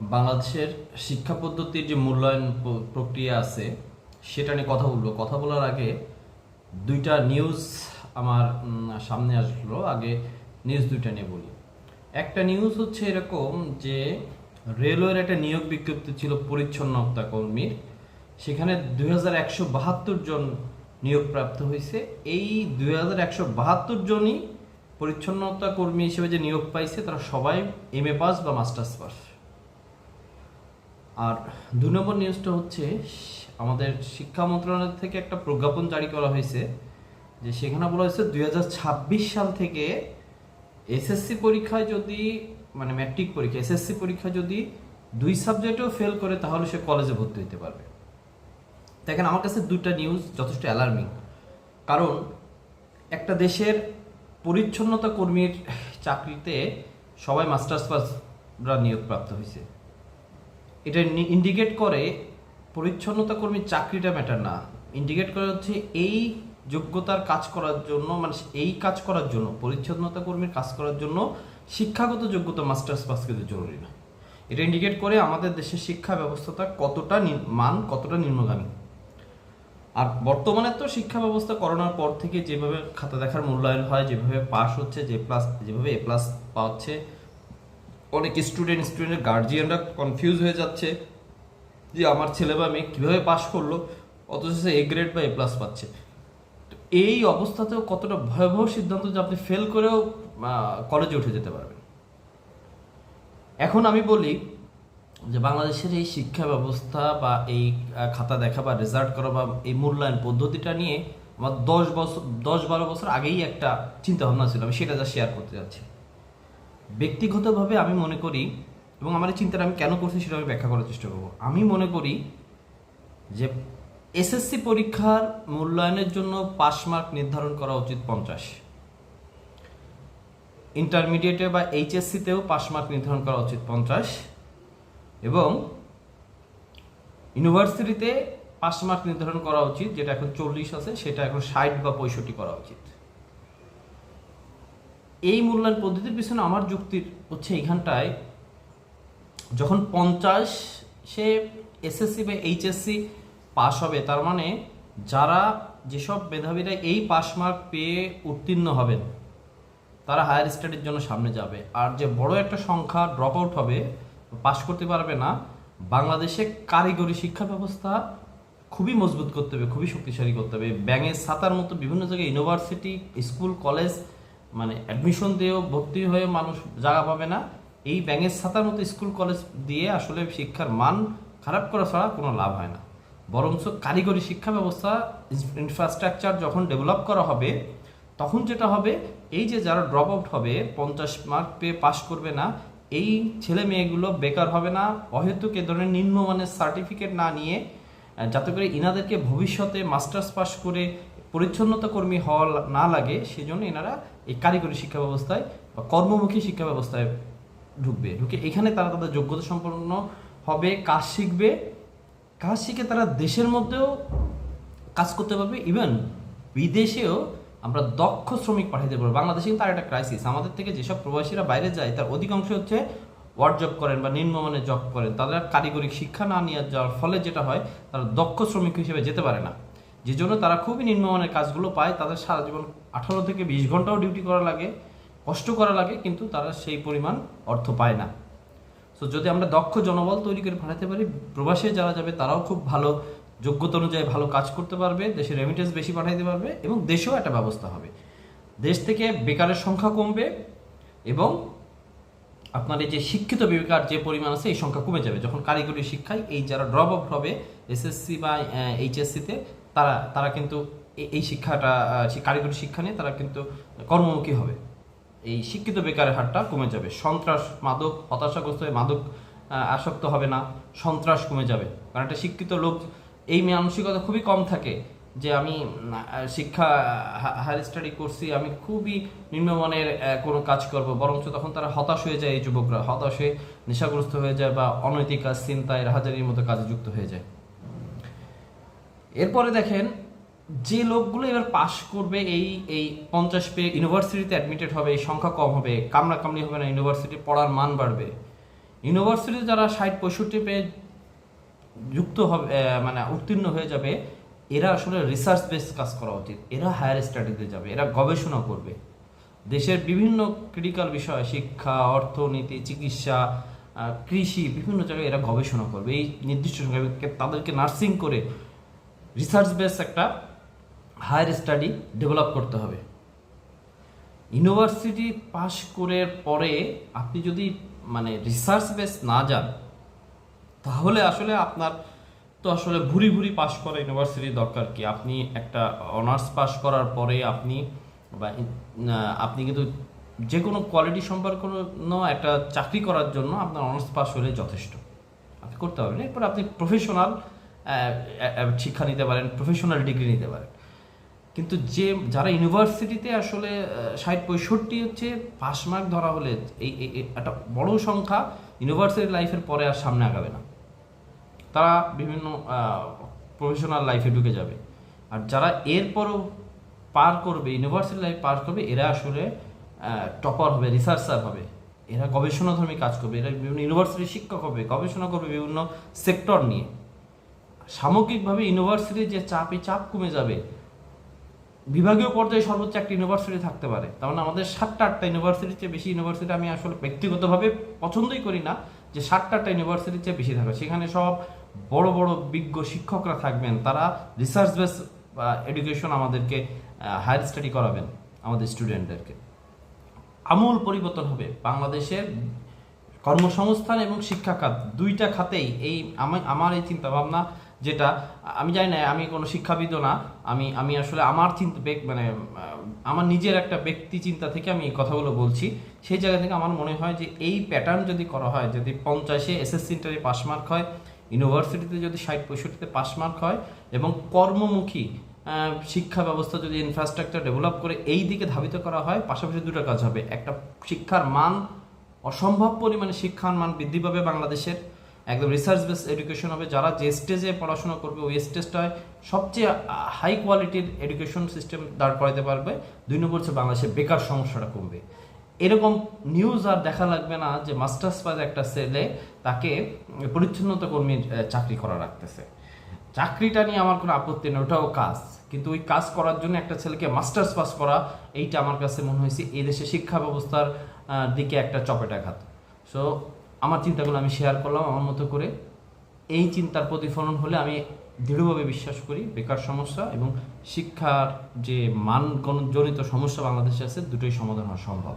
বাংলাদেশের শিক্ষা পদ্ধতির যে মূল্যায়ন প্রক্রিয়া আছে, সেটা নিয়ে কথা বলব। কথা বলার আগে দুইটা নিউজ আমার সামনে আসলো। আগে নিউজ দুইটা নিয়ে বলি। একটা নিউজ হচ্ছে এরকম যে, রেলওয়ের একটা নিয়োগ বিজ্ঞপ্তি ছিল পরিচ্ছন্নতা কর্মীর। সেখানে দুই হাজার একশো বাহাত্তর জন নিয়োগপ্রাপ্ত হয়েছে। এই দুই হাজার একশো বাহাত্তর জনই পরিচ্ছন্নতা কর্মী হিসেবে যে নিয়োগ পাইছে, তারা সবাই এম এ পাস বা মাস্টার্স পাস আর দুই নম্বর নিউজটা হচ্ছে, আমাদের শিক্ষা মন্ত্রণালয় থেকে একটা প্রজ্ঞাপন জারি করা হয়েছে, যে সেখানে বলা হয়েছে দু হাজার ছাব্বিশ সাল থেকে এসএসসি পরীক্ষায় যদি মানে ম্যাট্রিক পরীক্ষা এসএসসি পরীক্ষা যদি দুই সাবজেক্টেও ফেল করে, তাহলে সে কলেজে ভর্তি হতে পারবে। দেখেন, আমার কাছে দুটা নিউজ যথেষ্ট অ্যালার্মিং কারণ, একটা দেশের পরিচ্ছন্নতা কর্মীর চাকরিতে সবাই মাস্টার্স পাসরা নিয়োগপ্রাপ্ত হয়েছে এটা ইন্ডিকেট করে পরিচ্ছন্নতা কর্মীর চাকরিটা ম্যাটার না। ইন্ডিকেট করে হচ্ছে এই যোগ্যতার কাজ করার জন্য মানে এই কাজ করার জন্য, পরিচ্ছন্নতা কর্মীর কাজ করার জন্য শিক্ষাগত যোগ্যতা মাস্টার্স পাস কিন্তু জরুরি না। এটা ইন্ডিকেট করে আমাদের দেশের শিক্ষা ব্যবস্থাটা কতটা মান কতটা নিম্নগামী। আর বর্তমানে তো শিক্ষা ব্যবস্থা করোনার পর থেকে যেভাবে খাতা দেখার মূল্যায়ন হয়, যেভাবে পাস হচ্ছে, যে প্লাস যেভাবে এ প্লাস পাচ্ছে অনেক স্টুডেন্ট স্টুডেন্টের গার্জিয়ানরা কনফিউজ হয়ে যাচ্ছে যে আমার ছেলে বা মেয়ে কীভাবে পাশ করল, অথচ সে এ গ্রেড বা এ প্লাস পাচ্ছে। তো এই অবস্থাতেও কতটা ভয়াবহ সিদ্ধান্ত যে আপনি ফেল করেও কলেজে উঠে যেতে পারবেন। এখন আমি বলি যে বাংলাদেশের এই শিক্ষা ব্যবস্থা বা এই খাতা দেখা বা রেজাল্ট করা বা এই মূল্যায়ন পদ্ধতিটা নিয়ে আমার দশ বছর, দশ বারো বছর আগেই একটা চিন্তা ভাবনা ছিল, আমি সেটা যা শেয়ার করতে যাচ্ছি। ব্যক্তিগতভাবে আমি মনে করি এবং আমার এই চিন্তাটা আমি কেন করছি সেটা আমি ব্যাখ্যা করার চেষ্টা করব। আমি মনে করি যে এসএসসি পরীক্ষার মূল্যায়নের জন্য পাস মার্ক নির্ধারণ করা উচিত পঞ্চাশ। ইন্টারমিডিয়েটে বা এইচএসসিতেও পাস মার্ক নির্ধারণ করা উচিত পঞ্চাশ এবং ইউনিভার্সিটিতে পাস মার্ক নির্ধারণ করা উচিত, যেটা এখন চল্লিশ আছে, সেটা এখন ষাট বা পঁয়ষট্টি করা উচিত। এই মূল্যায়ন পদ্ধতির পিছনে আমার যুক্তির হচ্ছে এইখানটায়, যখন পঞ্চাশ সে এসএসসি বা এইচএসসি পাস হবে, তার মানে যারা যেসব মেধাবীরা এই পাস মার্ক পেয়ে উত্তীর্ণ হবেন, তারা হায়ার স্টাডির জন্য সামনে যাবে। আর যে বড় একটা সংখ্যা ড্রপ আউট হবে পাশ করতে পারবে না, বাংলাদেশে কারিগরি শিক্ষা ব্যবস্থা খুবই মজবুত করতে হবে, খুবই শক্তিশালী করতে হবে। ব্যাঙের ছাতার মতো বিভিন্ন জায়গায় ইউনিভার্সিটি স্কুল কলেজ মানে অ্যাডমিশন দিয়েও ভর্তি হয়ে মানুষ জায়গা পাবে না। এই ব্যাঙের ছাতার মতো স্কুল কলেজ দিয়ে আসলে শিক্ষার মান খারাপ করা ছাড়া কোনো লাভ হয় না। বরঞ্চ কারিগরি শিক্ষা ব্যবস্থা ইনফ্রাস্ট্রাকচার যখন ডেভেলপ করা হবে, তখন যেটা হবে, এই যে যারা ড্রপ আউট হবে, পঞ্চাশ মার্ক পেয়ে পাশ করবে না, এই ছেলে মেয়েগুলো বেকার হবে না, অহেতুক এ ধরনের নিম্নমানের সার্টিফিকেট না নিয়ে যাতে করে ইনাদেরকে ভবিষ্যতে মাস্টার্স পাস করে পরিচ্ছন্নতা কর্মী হওয়া না লাগে, সেজন্য এনারা এই কারিগরি শিক্ষা ব্যবস্থায় বা কর্মমুখী শিক্ষা ব্যবস্থায় ঢুকবে। ঢুকে এখানে তারা তাদের যোগ্যতা সম্পন্ন হবে, কাজ শিখবে। কাজ শিখে তারা দেশের মধ্যেও কাজ করতে পারবে। ইভেন বিদেশেও আমরা দক্ষ শ্রমিক পাঠাতে পারব। বাংলাদেশে কিন্তু আর একটা ক্রাইসিস আমাদের থেকে যেসব প্রবাসীরা বাইরে যায়, তার অধিকাংশ হচ্ছে ওয়ার্ড জব করেন বা নিম্নমানের জব করেন। তারা কারিগরি শিক্ষা না নিয়ে যাওয়ার ফলে যেটা হয়, তারা দক্ষ শ্রমিক হিসেবে যেতে পারে না। যে জন্য তারা খুবই নিম্নমানের কাজগুলো পায়। তাদের সারা জীবন আঠারো থেকে বিশ ঘন্টাও ডিউটি করা লাগে, কষ্ট করা লাগে, কিন্তু তারা সেই পরিমাণ অর্থ পায় না। তো যদি আমরা দক্ষ জনবল তৈরি করে পাঠাতে পারি, প্রবাসে যারা যাবে তারাও খুব ভালো, যোগ্যতা অনুযায়ী ভালো কাজ করতে পারবে, দেশে রেমিটেন্স বেশি পাঠাইতে পারবে এবং দেশেও একটা ব্যবস্থা হবে। দেশ থেকে বেকারের সংখ্যা কমবে এবং আপনার এই যে শিক্ষিত বেকার যে পরিমাণ আছে, এই সংখ্যা কমে যাবে। যখন কারিগরি শিক্ষায় এই যারা ড্রপ আউট হবে এসএসসি বা এইচএসসিতে তারা তারা কিন্তু এই শিক্ষাটা কারিগরি শিক্ষা নিয়ে তারা কিন্তু কর্মমুখী হবে। এই শিক্ষিত বেকারের হারটা কমে যাবে। সন্ত্রাস, মাদক, হতাশাগ্রস্ত হয়ে মাদক আসক্ত হবে না। সন্ত্রাস কমে যাবে। কারণ একটা শিক্ষিত লোক, এই মানসিকতা খুবই কম থাকে যে আমি শিক্ষা হায়ার স্টাডি করছি, আমি খুবই নিম্নমানের কোনো কাজ করব। বরঞ্চ তখন তারা হতাশ হয়ে যায় এই যুবকরা। হতাশ হয়ে নেশাগ্রস্ত হয়ে যায় বা অনৈতিক কাজ চিন্তায়, রাহাজারির মতো কাজে যুক্ত হয়ে যায়। এরপরে দেখেন যে লোকগুলো এবার পাশ করবে এই এই পঞ্চাশ পেয়ে ইউনিভার্সিটিতে অ্যাডমিটেড হবে, এই সংখ্যা কম হবে কামড়া কামড়ি হবে না ইউনিভার্সিটি পড়ার মান বাড়বে। ইউনিভার্সিটিতে যারা ষাট পঁয়ষট্টি পেয়ে যুক্ত হবে মানে উত্তীর্ণ হয়ে যাবে, এরা আসলে রিসার্চ বেস কাজ করা উচিত। এরা হায়ার স্টাডিতে যাবে, এরা গবেষণা করবে। দেশের বিভিন্ন ক্রিটিক্যাল বিষয়, শিক্ষা, অর্থনীতি, চিকিৎসা কৃষি, বিভিন্ন জায়গায় এরা গবেষণা করবে। এই নির্দিষ্ট সময় তাদেরকে নার্সিং করে রিসার্চ বেস একটা হায়ার স্টাডি ডেভেলপ করতে হবে। ইউনিভার্সিটি পাশ করে পরে আপনি যদি মানে রিসার্চ বেস না যান, তাহলে আসলে আপনার তো আসলে ভুরি ভুরি পাশ করা ইউনিভার্সিটির দরকার কি? আপনি একটা অনার্স পাশ করার পরে আপনি বা আপনি কিন্তু যে কোনো কোয়ালিটি সম্পর্কনো একটা চাকরি করার জন্য আপনার অনার্স পাস হলে যথেষ্ট। আপনি করতে পারবেন। এরপর আপনি প্রফেশনাল শিক্ষা নিতে পারেন প্রফেশনাল ডিগ্রি নিতে পারেন। কিন্তু যে, যারা ইউনিভার্সিটিতে আসলে ষাট পঁয়ষট্টি হচ্ছে পাস মার্ক ধরা হলে এই একটা বড় সংখ্যা ইউনিভার্সিটি লাইফের পরে আর সামনে আগাবে না। তারা বিভিন্ন প্রফেশনাল লাইফে ঢুকে যাবে। আর যারা এরপরও পার করবে ইউনিভার্সিটি লাইফ পার করবে, এরা আসলে টপার হবে রিসার্চার হবে। এরা গবেষণাধর্মী কাজ করবে, এরা বিভিন্ন ইউনিভার্সিটির শিক্ষক হবে, গবেষণা করবে বিভিন্ন সেক্টর নিয়ে। সামগ্রিকভাবে ইউনিভার্সিটির যে চাপ, এই চাপ কমে যাবে বিভাগীয় পর্যায়ে সর্বোচ্চ একটা ইউনিভার্সিটি থাকতে পারে। তার মানে আমাদের সাতটা আটটা ইউনিভার্সিটির চেয়ে বেশি ইউনিভার্সিটি আমি আসলে ব্যক্তিগতভাবে পছন্দই করি না যে সাতটা আটটা ইউনিভার্সিটির চেয়ে বেশি থাকবে। সেখানে সব বড় বড় বিজ্ঞ শিক্ষকরা থাকবেন, তারা রিসার্চ বেস এডুকেশন আমাদেরকে হায়ার স্টাডি করাবেন আমাদের স্টুডেন্টদেরকে আমূল পরিবর্তন হবে বাংলাদেশের কর্মসংস্থান এবং শিক্ষা খাত দুইটা খাতেই এই আমি- আমার এই চিন্তা ভাবনা যেটা, আমি জানি না, আমি কোনো শিক্ষাবিদও না, আমি আমি আসলে আমার চিন্তা মানে আমার নিজের একটা ব্যক্তি চিন্তা থেকে আমি এই কথাগুলো বলছি। সেই জায়গা থেকে আমার মনে হয় যে এই প্যাটার্ন যদি করা হয়, যদি পঞ্চাশে এসএসসি ইন্টারে পাস মার্ক হয় ইউনিভার্সিটিতে যদি ষাট, পঁয়ষট্টিতে পাস মার্ক হয়, এবং কর্মমুখী শিক্ষা ব্যবস্থা যদি ইনফ্রাস্ট্রাকচার ডেভেলপ করে এই দিকে ধাবিত করা হয়, পাশাপাশি দুটো কাজ হবে। একটা শিক্ষার মান, অসম্ভব পরিমাণে শিক্ষার মান বৃদ্ধি পাবে বাংলাদেশের একদম রিসার্চ বেস এডুকেশন হবে। যারা যে স্টেজে পড়াশোনা করবে, ওই স্টেজটায় সবচেয়ে হাই কোয়ালিটির এডুকেশন সিস্টেম দাঁড় করাতে পারবে। দুই নম্বর হচ্ছে বাংলাদেশের বেকার সমস্যাটা কমবে। এরকম নিউজ আর দেখা লাগবে না যে মাস্টার্স পাস একটা ছেলে তাকে পরিচ্ছন্নতা কর্মীর চাকরি করা রাখতেছে। চাকরিটা নিয়ে আমার কোনো আপত্তি নেই, ওটাও কাজ। কিন্তু ওই কাজ করার জন্য একটা ছেলেকে মাস্টার্স পাস করা, এইটা আমার কাছে মনে হয়েছে এই দেশে শিক্ষা ব্যবস্থার দিকে একটা চপেটাঘাত। সো আমার চিন্তাগুলো আমি শেয়ার করলাম আমার মতো করে। এই চিন্তার প্রতিফলন হলে আমি দৃঢ়ভাবে বিশ্বাস করি, বেকার সমস্যা এবং শিক্ষার যে মান জনিত সমস্যা বাংলাদেশে আছে, দুটোই সমাধান হওয়া সম্ভব।